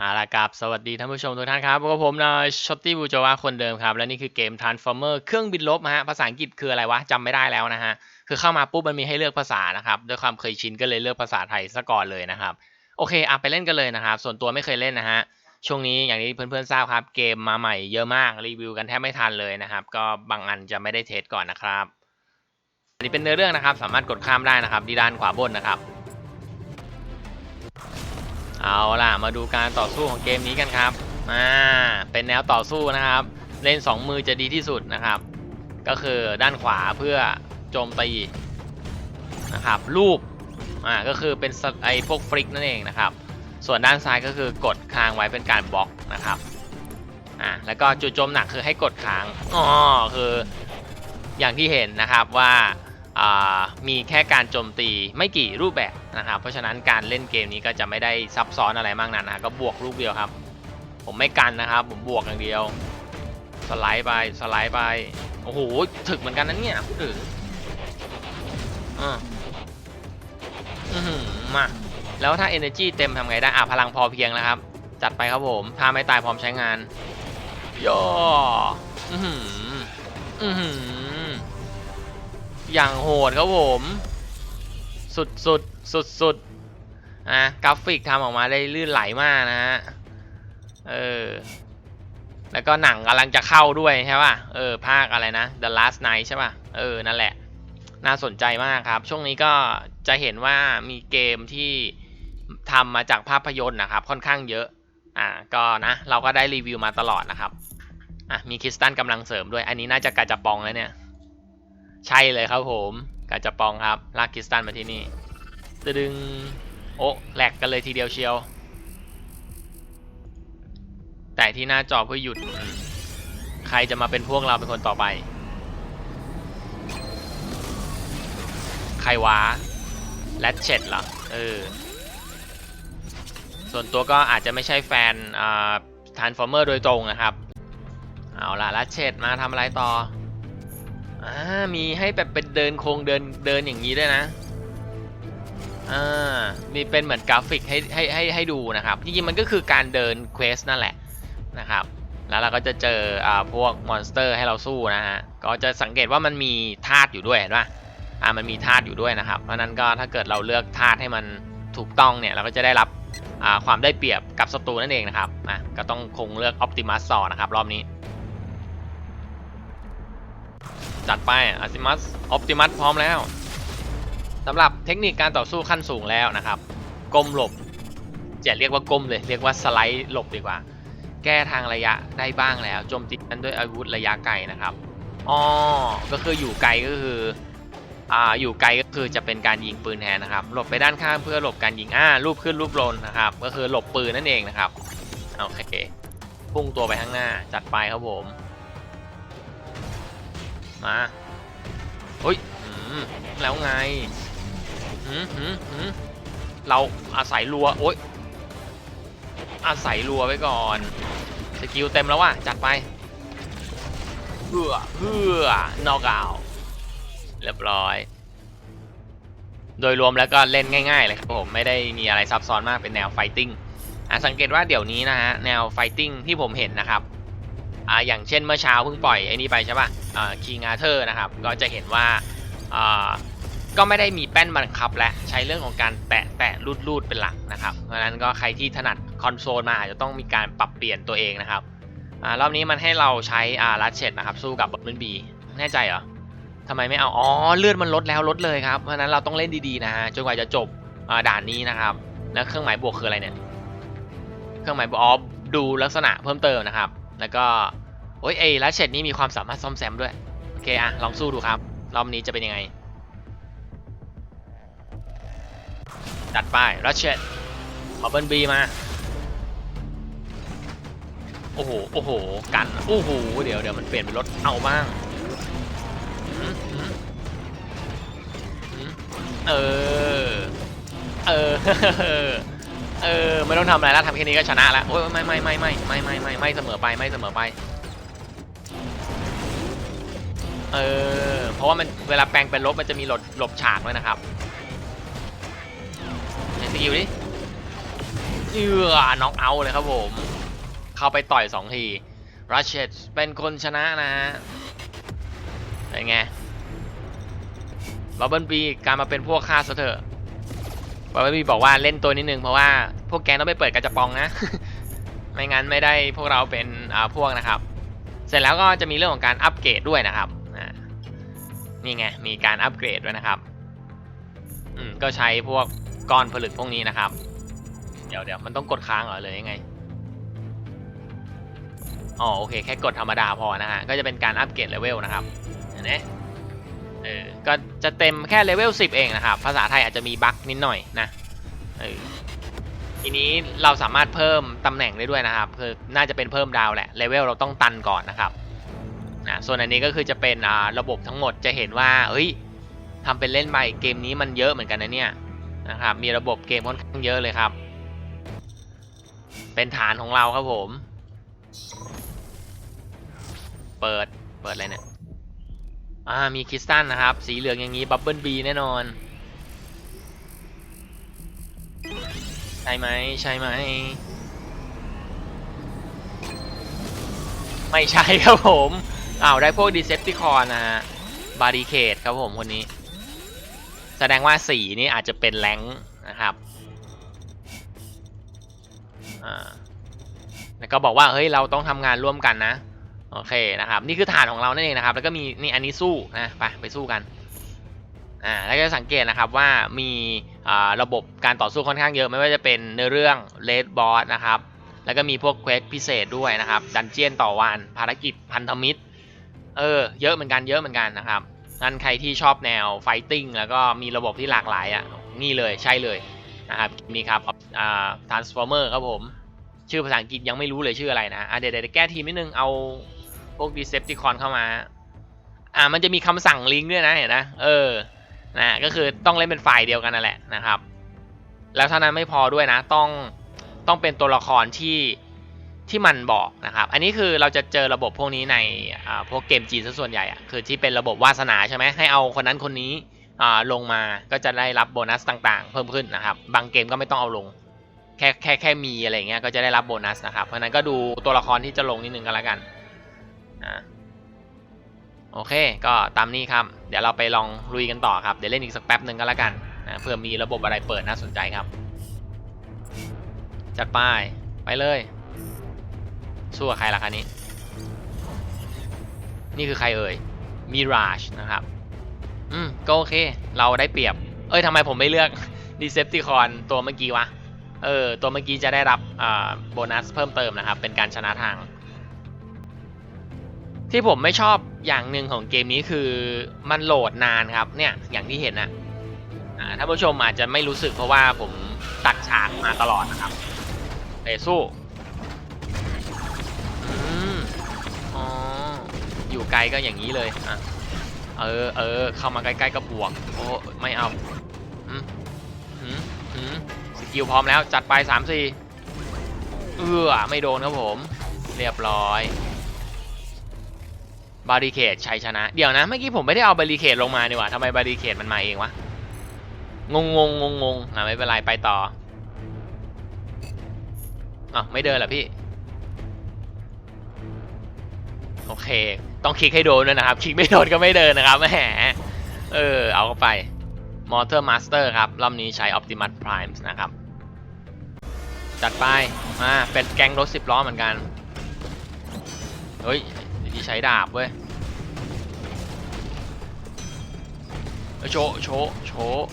เอาละครับสวัสดีท่านผู้ชมทุกท่านครับพบกับผมนาะช็อตตี้บูจวาคนเดิมครับ และนี่คือเกม Transformer เครื่องบินลบฮะภาษาอังกฤษคืออะไรวะจำไม่ได้แล้วนะฮะ คือเข้ามาปุ๊บมันมีให้เลือกภาษานะครับ ด้วยความเคยชินก็เลยเลือกภาษาไทยซะก่อนเลยนะครับ โอเคอะไปเล่นกันเลยนะครับ ส่วนตัวไม่เคยเล่นนะฮะ ช่วงนี้อย่างที่เพื่อนๆทราบครับ เกมมาใหม่เยอะมากรีวิวกันแทบไม่ทันเลยนะครับ ก็บางอันจะไม่ได้เทสก่อนนะครับอันนี้เป็นเนื้อเรื่องนะครับ สามารถกดข้ามได้นะครับที่ด้านขวาบนนะครับ เอาล่ะมาดูการต่อสู้ของเกมนี้กันครับอ่าเป็นแนวต่อสู้นะครับ เล่น 2 มือจะดีที่สุดนะครับ ก็คือด้านขวาเพื่อโจมตีนะครับรูปอ่าก็คือเป็นไอพวกฟลิกนั่นเองนะครับ ส่วนด้านซ้ายก็คือกดค้างไว้เป็นการบล็อกนะครับอ่าแล้วก็จุดโจมหนักคือให้กดค้างอ๋อคืออย่างที่เห็นนะครับว่า มีแค่การโจมตีไม่กี่รูปแบบนะครับเพราะฉะนั้นการเล่นเกมนี้ก็จะไม่ได้ซับซ้อนอะไรมากนักนะก็บวกลูกเดียวครับ ผมไม่กันนะครับ ผมบวกอย่างเดียว สไลด์ไปสไลด์ไปโอ้โหถึกเหมือนกันนะเนี่ยพูดถึงอ่าอือหือมาแล้วถ้า energy เต็มทำไงได้อะพลังพอเพียงแล้วครับ จัดไปครับผมถ้าไม่ตายพร้อมใช้งานย่ออือหืออื อย่างโหดครับผม สุดสุดสุดสุดอะกราฟิกทำออกมาได้ลื่นไหลมากนะฮะเออแล้วก็หนังกำลังจะเข้าด้วยใช่ป่ะ เออ ภาคอะไรนะ The Last Night ใช่ป่ะ เออ นั่นแหละ น่าสนใจมากครับ ช่วงนี้ก็จะเห็นว่ามีเกมที่ทำมาจากภาพยนตร์นะครับ ค่อนข้างเยอะ อ่า ก็นะ เราก็ได้รีวิวมาตลอดนะครับ อะ มีคริสตันกำลังเสริมด้วย อันนี้น่าจะกาจะปองแล้วเนี่ย ใช่เลยครับผมกาจะปองครับลากคริสตันมาที่นี่ตึดึงโอ้แหลกกันเลยทีเดียวเชียว แต่ที่หน้าจอเพื่อหยุด ใครจะมาเป็นพวกเราเป็นคนต่อไป ใครวะแรดเช็ดเหรอเออส่วนตัวก็อาจจะไม่ใช่แฟนอ่าทานฟอร์เมอร์โดยตรงนะครับ เอาล่ะแรดเช็ดมาทำอะไรต่อ อ่ามีให้แบบเป็นเดินโครงเดินเดินอย่างนี้ด้วยนะอ่ามีเป็นเหมือนกราฟิกให้ให้ให้ให้ดูนะครับจริงๆมันก็คือการเดินเควสนั่นแหละนะครับ แล้วเราก็จะเจออ่าพวกมอนสเตอร์ให้เราสู้นะฮะก็จะสังเกตว่ามันมีธาตุอยู่ด้วยเห็นปะอ่ามันมีธาตุอยู่ด้วยนะครับ เพราะนั้นก็ถ้าเกิดเราเลือกธาตุให้มันถูกต้องเนี่ยเราก็จะได้รับอ่าความได้เปรียบกับศัตรูนั่นเองนะครับอะก็ต้องคงเลือกออ t ติมัสต่อนะครับรอบนี้ จัดไปอ t ติมัสออ t ติมัสพร้อมแล้วสำหรับเทคนิคการต่อสู้ขั้นสูงแล้วนะครับก้มหลบจะเรียกว่าก้มเลยเรียกว่าสไลด์หลบดีกว่า แก้ทางระยะได้บ้างแล้วโจมตีนั้นด้วยอาวุธระยะไกลนะครับอ๋อก็คืออยู่ไกลก็คืออ่าอยู่ไกลก็คือจะเป็นการยิงปืนแทนนะครับ หลบไปด้านข้างเพื่อหลบการยิงอ่ารูปขึ้นรูปลงนะครับ ก็คือหลบปืนนั่นเองนะครับโอเคพุ่งตัวไปข้างหน้าจัดไปครับผม มาเฮ้ยแล้วไงหืมหืมหืมเราอาศัยรัวโอ๊ยอาศัยรัวไว้ก่อน สกิลเต็มแล้วว่ะ จัดไปเพื่อเพื่อนอกเอาเรียบร้อย โดยรวมแล้วก็เล่นง่ายๆเลยครับผมไม่ได้มีอะไรซับซ้อนมากเป็นแนวไฟติ้งอะสังเกตว่าเดี๋ยวนี้นะฮะ แนวไฟติ้งที่ผมเห็นนะครับ อ่าอย่างเช่นเมื่อเช้าเพิ่งปล่อยไอ้นี่ไปใช่ป่ะอ่าคิงอาเธอร์นะครับก็จะเห็นว่าอ่าก็ไม่ได้มีแป้นบังคับ และใช้เรื่องของการแตะแตะรูดรูดเป็นหลักนะครับเพราะฉะนั้นก็ใครที่ถนัดคอนโซลมาอาจจะต้องมีการปรับเปลี่ยนตัวเองนะครับอ่ารอบนี้มันให้เราใช้อ่าลัดเชดนะครับสู้กับบอลลูนบีแน่ใจเหรอทำไมไม่เอาอ๋อเลือดมันลดแล้วลดเลยครับเพราะฉะนั้นเราต้องเล่นดีๆนะฮะจนกว่าจะจบอ่าด่านนี้นะครับแล้วเครื่องหมายบวกคืออะไรเนี่ยเครื่องหมายบวกอ๋อดูลักษณะเพิ่มเติมนะครับ แล้วก็ โอ้ยเอลัดเชดนี่มีความสามารถซ่อมแซมด้วย โอเคอะลองสู้ดูครับ รอบนี้จะเป็นยังไง จัดไปรัชเชตขอเบิร์นบีมา โอ้โห โอ้โห กัน โอ้โห เดี๋ยวเดี๋ยวมันเปลี่ยนเป็นรถเอาบ้างเออ เออ เออ ไม่ต้องทำอะไรแล้วทำแค่นี้ก็ชนะแล้ว โอ้ยไม่ไม่ไม่ไม่ไม่ไม่ไม่ไม่เสมอไปไม่เสมอไป เออ เพราะว่ามันเวลาแปลงเป็นลบมันจะมีหลบหลบฉากด้วยนะครับไหนสกิลดิเอือน็อกเอาเลยครับผม เข้าไปต่อยสองทีรัชเชตเป็นคนชนะนะฮะเป็นไงบับเบิลบีการมาเป็นพวกฆ่าซะเถอะบับเบิลบีบอกว่าเล่นตัวนิดนึงเพราะว่าพวกแกต้องไปเปิดกระจะปองนะ ไม่งั้นไม่ได้พวกเราเป็นอ่าพวกนะครับ เสร็จแล้วก็จะมีเรื่องของการอัปเกรดด้วยนะครับ นี่ไง มีการอัปเกรดด้วยนะครับ อืม ก็ใช้พวกก้อนผลึกพวกนี้นะครับ เดี๋ยวเดี๋ยวมันต้องกดค้างเหรอเลยยังไง อ๋อโอเค แค่กดธรรมดาพอนะฮะ ก็จะเป็นการอัปเกรดเลเวลนะครับ เห็นไหมเออ ก็จะเต็มแค่เลเวล10 เองนะครับ ภาษาไทยอาจจะมีบั๊กนิดหน่อยนะ เออ ทีนี้เราสามารถเพิ่มตำแหน่งได้ด้วยนะครับ คือน่าจะเป็นเพิ่มดาวแหละ เลเวลเราต้องตันก่อนนะครับ อ่าส่วนอันนี้ก็คือจะเป็นอ่าระบบทั้งหมดจะเห็นว่าเฮ้ยทำเป็นเล่นไปเกมนี้มันเยอะเหมือนกันนะเนี่ยนะครับมีระบบเกมค่อนข้างเยอะเลยครับ เป็นฐานของเราครับผม เปิดเปิดอะไรเนี่ยอ่ามีคริสตัลนะครับ สีเหลืองอย่างนี้บับเบิลบีแน่นอนใช่ไหมใช่ไหมไม่ใช่ครับผม อ้าวได้พวกดีเซปติคอนนะฮะบาริเคดครับผมคนนี้ แสดงว่าสีนี้อาจจะเป็นแรงนะครับอ่าแล้วก็บอกว่าเฮ้ยเราต้องทำงานร่วมกันนะโอเคนะครับนี่คือฐานของเรานั่นเองนะครับ แล้วก็มีนี่อันนี้สู้นะไปไปสู้กันอ่าแล้วก็สังเกตนะครับว่ามีอ่าระบบการต่อสู้ค่อนข้างเยอะไม่ว่าจะเป็นเนื้อเรื่องเลดบอสนะครับแล้วก็มีพวกเควสพิเศษด้วยนะครับดันเจียนต่อวันภารกิจพันธมิตร เออเยอะเหมือนกันเยอะเหมือนกันนะครับนั่นใครที่ชอบแนวไฟติ้งแล้วก็มีระบบที่หลากหลายอะนี่เลยใช่เลยนะครับนี่ครับอ่า transformer ครับผม ชื่อภาษาอังกฤษยังไม่รู้เลยชื่ออะไรนะอะเดี๋ยวเดี๋ยวแก้ทีมนิดนึงเอาพวก Decepticon เข้ามาอ่ามันจะมีคำสั่งลิงก์ด้วยนะเห็นนะเออนะก็คือต้องเล่นเป็นฝ่ายเดียวกันนั่นแหละนะครับ แล้วเท่านั้นไม่พอด้วยนะต้องต้องเป็นตัวละครที่ ที่มันบอกนะครับ อันนี้คือเราจะเจอระบบพวกนี้ในพวกเกมจีนซะส่วนใหญ่อะคือที่เป็นระบบวาสนาใช่ไหมให้เอาคนนั้นคนนี้ลงมาก็จะได้รับโบนัสต่างๆ เพิ่มขึ้นนะครับ บางเกมก็ไม่ต้องเอาลง แค่แค่แค่มีอะไรเงี้ยก็จะได้รับโบนัสนะครับ เพราะนั้นก็ดูตัวละครที่จะลงนิดนึงกันแล้วกันอโอเค ก็ตามนี้ครับ เดี๋ยวเราไปลองลุยกันต่อครับ เดี๋ยวเล่นอีกสักแป๊บหนึ่งก็แล้วกันนะเพื่อมีระบบอะไรเปิดน่าสนใจครับ จัดไปไปเลย สู้กับใครล่ะคะนี้ นี่คือใครเอ่ยมิราชนะครับ อืม ก็โอเค เราได้เปรียบ เอ้ยทำไมผมไม่เลือก Decepticon ตัวเมื่อกี้วะ เออ ตัวเมื่อกี้จะได้รับอ่าโบนัสเพิ่มเติมนะครับ เป็นการชนะทาง ที่ผมไม่ชอบอย่างหนึ่งของเกมนี้คือมันโหลดนานครับ เนี่ย อย่างที่เห็นนะอ่าท่านผู้ชมอาจจะไม่รู้สึกเพราะว่าผมตักฉากมาตลอดนะครับเตะสู้ อยู่ไกลก็อย่างนี้เลยอะเออเออเข้ามาใกล้ๆก็บวกโอ้ไม่เอาอืมอืมอืมสกิลพร้อมแล้วจัดไป3 4เออไม่โดนครับผม เรียบร้อยบาริเคดชัยชนะ เดี๋ยวนะ เมื่อกี้ผมไม่ได้เอาบาริเคดลงมานี่หว่าทำไมบาริเคดมันมาเองวะ งงงงงงงอะไม่เป็นไรไปต่ออะไม่เดินหรอพี่ โอเค ต้องคลิกให้โดนด้วยนะครับ คลิกไม่โดนก็ไม่เดินนะครับแหมเออ เอาเข้าไป Mortar Master ครับ รอบนี้ใช้ Optimus Prime นะครับ จัดไป มา เป็นแก๊งรถสิบล้อเหมือนกัน เฮ้ยที่ใช้ดาบเว้ยโชโชโชว์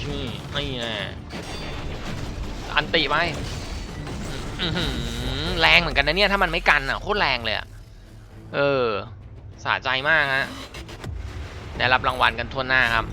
นี่นี่แน่อันติไปแรงเหมือนกันนะเนี่ย ถ้ามันไม่กันอะ โคตรแรงเลยอะ เออ สะใจมากฮะ ได้รับรางวัลกันทั่วหน้าครับ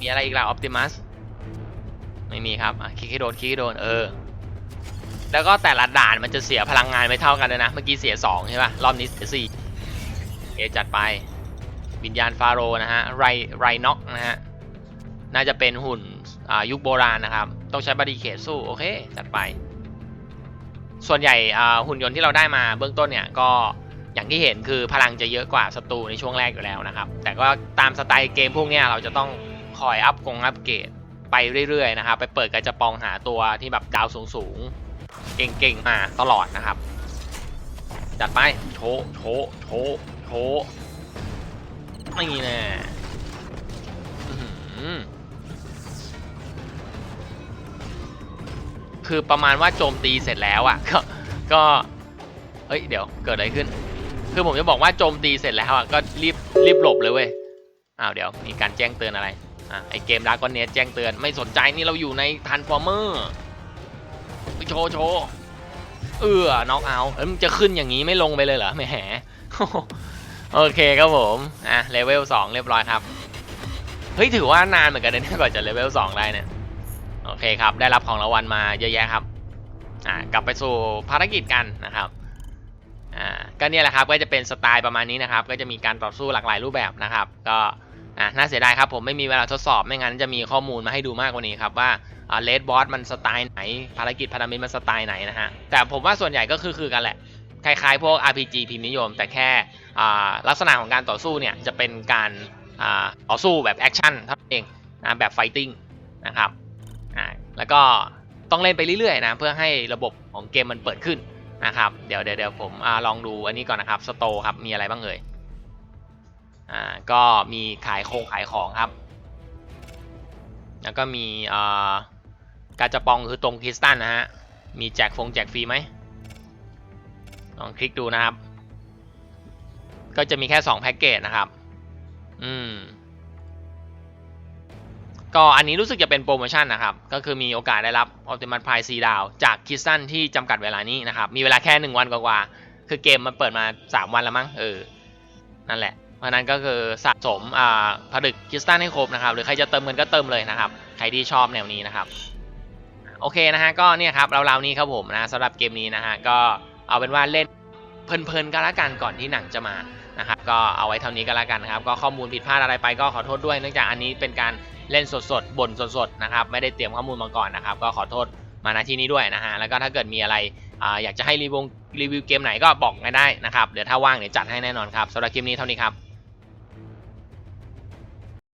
มีอะไรอีกล่ะออ t ติมัสไม่มีครับอะคลิกให้โดนคลิกให้โดน เออ แล้วก็แต่ละด่านมันจะเสียพลังงานไม่เท่ากันเลยนะ เมื่อกี้เสีย 2 ใช่ป่ะ รอบนี้เสีย4เอจัดไป วิญญาณฟาโรนะฮะ ไรไรน็อกนะฮะ น่าจะเป็นหุ่นอ่ายุคโบราณนะครับ ต้องใช้บาริเคดสู้ โอเค จัดไป ส่วนใหญ่อ่าหุ่นยนต์ที่เราได้มาเบื้องต้นเนี่ยก็ อย่างที่เห็นคือพลังจะเยอะกว่าศัตรูในช่วงแรกอยู่แล้วนะครับ แต่ก็ตามสไตล์เกมพวกนี้เราจะต้องคอยอัพกงอัพเกรดไปเรื่อยๆนะครับ ไปเปิดกระจะปองหาตัวที่แบบดาวสูงๆ เก่งๆมาตลอดนะครับ จัดไปโชโชโชโชว์ไม่แน่คือประมาณว่าโจมตีเสร็จแล้วอะ่ะก็ ก็ เฮ้ย เดี๋ยวเกิดอะไรขึ้น คือผมจะบอกว่าโจมตีเสร็จแล้วอะก็รีบรีบหลบเลยเว้ยอ้าวเดี๋ยวมีการแจ้งเตือนอะไรอะไอเกมดาร์กอนเนสแจ้งเตือนไม่สนใจนี่เราอยู่ในทันฟอร์เมอร์ไปโชว์โชว์เออน็อกเอาเอ้ยมันจะขึ้นอย่างนี้ไม่ลงไปเลยเหรอแหมโอเคครับผมอะเลเวลสองเรียบร้อยครับเฮ้ยถือว่านานเหมือนกันนะเนี่ยกว่าจะเลเวลสองได้เนี่ยโอเคครับได้รับของรางวัลมาเยอะแยะครับอ่ากลับไปสู่ภารกิจกันนะครับ อ่าก็เนี่ยแหละครับก็จะเป็นสไตล์ประมาณนี้นะครับ ก็จะมีการต่อสู้หลากหลายรูปแบบนะครับ ก็อะน่าเสียดายครับผมไม่มีเวลาทดสอบไม่งั้นจะมีข้อมูลมาให้ดูมากกว่านี้ครับว่าเลดบอสมันสไตล์ไหน ภารกิจพันธมิตรมันสไตล์ไหนนะฮะแต่ผมว่าส่วนใหญ่ก็คือคือกันแหละคล้ายๆพวก RPG พิมพ์นิยม แต่แค่ลักษณะของการต่อสู้เนี่ยจะเป็นการต่อสู้แบบแอคชั่นเท่านั้นเองแบบไฟติ้งนะครับแล้วก็ต้องเล่นไปเรื่อยๆนะเพื่อให้ระบบของเกมมันเปิดขึ้น นะครับเดี๋ยวเดี๋ยวผมอลองดูอันนี้ก่อนนะครับสโตครับมีอะไรบ้างเอ่ยอ่าก็มีขายโครงขายของครับ แล้วก็มีอ่ากาจะปองคือตรงคริสตัลนะฮะมีแจกฟงแจกฟรีไหมลองคลิกดูนะครับ ก็จะมีแค่ 2 แพ็กเกจนะครับ อืม ก็อันนี้รู้สึกจะเป็นโปรโมชั่นนะครับ ก็คือมีโอกาสได้รับ Ultimate Prize 4ดาว จากคิสตันที่จำกัดเวลานี้นะครับ มีเวลาแค่ 1 วันกว่าๆคือเกมมันเปิดมา 3 วันแล้วมั้งเออ นั่นแหละ เพราะฉะนั้นก็คือสะสมอ่าผลึกคิสตันให้ครบนะครับ หรือใครจะเติมเงินก็เติมเลยนะครับ ใครที่ชอบแนวนี้นะครับ โอเคนะฮะก็เนี่ยครับราวๆนี้ครับผมนะสำหรับเกมนี้นะฮะก็เอาเป็นว่าเล่นเพลินๆก็แล้วกันก่อนที่หนังจะมานะครับก็เอาไว้เท่านี้ก็แล้วกันนะครับ ก็ข้อมูลผิดพลาดอะไรไปก็ขอโทษด้วยเนื่องจากอันนี้เป็นการ เล่นสดๆบ่นสดๆนะครับไม่ได้เตรียมข้อมูลมาก่อนนะครับ ก็ขอโทษมาณที่นี้ด้วยนะฮะแล้วก็ถ้าเกิดมีอะไรอาอยากจะให้รีวิวรีวิวเกมไหนก็บอกกันได้นะครับเดี๋ยวถ้าว่างเดี๋ยวจัดให้แน่นอนครับสำหรับคลิปนี้เท่านี้ครับ